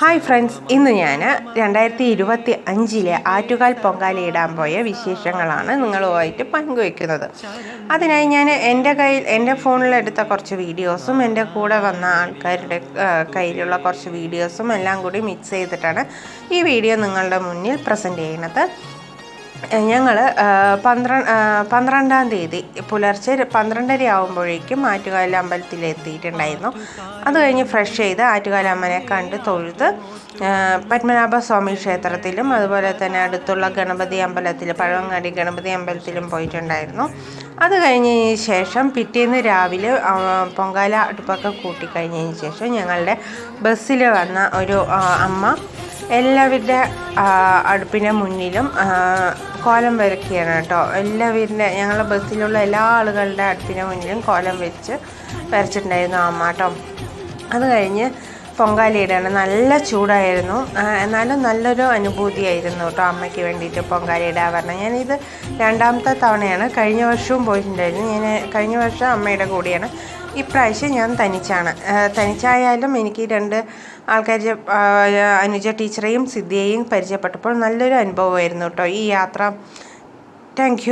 Hi friends ഇന്ന് ഞാൻ രണ്ടായിരത്തി ഇരുപത്തി അഞ്ചിലെ ആറ്റുകാൽ പൊങ്കാലയിടാൻ പോയ വിശേഷങ്ങളാണ് നിങ്ങളുമായിട്ട് പങ്കുവയ്ക്കുന്നത് അതിനായി ഞാൻ എന്റെ കയ്യിൽ എന്റെ ഫോണിലെടുത്ത കുറച്ച് വീഡിയോസും എന്റെ കൂടെ വന്ന ആൾക്കാരുടെ കയ്യിലുള്ള കുറച്ച് വീഡിയോസും എല്ലാം കൂടി മിക്സ് ചെയ്തിട്ടാണ് ഈ വീഡിയോ നിങ്ങളുടെ മുന്നിൽ പ്രസന്റ് ചെയ്യുന്നത്. ഞങ്ങൾ പന്ത്രണ്ട് പന്ത്രണ്ടാം തീയതി പുലർച്ചെ പന്ത്രണ്ടര ആകുമ്പോഴേക്കും ആറ്റുകാല അമ്പലത്തിൽ എത്തിയിട്ടുണ്ടായിരുന്നു. അത് കഴിഞ്ഞ് ഫ്രഷ് ചെയ്ത് ആറ്റുകാല അമ്മനെ കണ്ട് തൊഴുത് ആ, പത്മനാഭ സ്വാമി ക്ഷേത്രത്തിലും അതുപോലെ തന്നെ അടുത്തുള്ള ഗണപതി അമ്പലത്തിൽ പഴവങ്ങാടി ഗണപതി അമ്പലത്തിലും പോയിട്ടുണ്ടായിരുന്നു. അത് കഴിഞ്ഞതിന് ശേഷം പിറ്റേന്ന് രാവിലെ പൊങ്കാല അടുപ്പൊക്കെ കൂട്ടിക്കഴിഞ്ഞതിന് ശേഷം ഞങ്ങളുടെ ബസ്സിൽ വന്ന ഒരു അമ്മ എല്ലാവരുടെ ആ, അടുപ്പിന് മുന്നിലും കോലം വരയ്ക്കുകയാണ് കേട്ടോ. എല്ലാവരുടെ ഞങ്ങളുടെ ബസ്സിലുള്ള എല്ലാ ആളുകളുടെ അടുപ്പിന് മുന്നിലും കോലം വെച്ച് വരച്ചിട്ടുണ്ടായിരുന്നു അമ്മ കേട്ടോ. അത് കഴിഞ്ഞ് പൊങ്കാലയിടാണ്. നല്ല ചൂടായിരുന്നു. എന്നാലും നല്ലൊരു അനുഭൂതിയായിരുന്നു കേട്ടോ അമ്മയ്ക്ക് വേണ്ടിയിട്ട് പൊങ്കാലയിടാൻ പറഞ്ഞത്. ഞാനിത് രണ്ടാമത്തെ തവണയാണ് കഴിഞ്ഞ വർഷവും പോയിട്ടുണ്ടായിരുന്നു. ഞാൻ കഴിഞ്ഞ വർഷം അമ്മയുടെ കൂടെയാണ്. ഇപ്രാവശ്യം ഞാൻ തനിച്ചാണ്. തനിച്ചായാലും എനിക്ക് രണ്ട് ആൾക്കാർ അനുജ ടീച്ചറെയും സിദ്ധിയെയും പരിചയപ്പെട്ടപ്പോൾ നല്ലൊരു അനുഭവമായിരുന്നു കേട്ടോ ഈ യാത്ര. താങ്ക്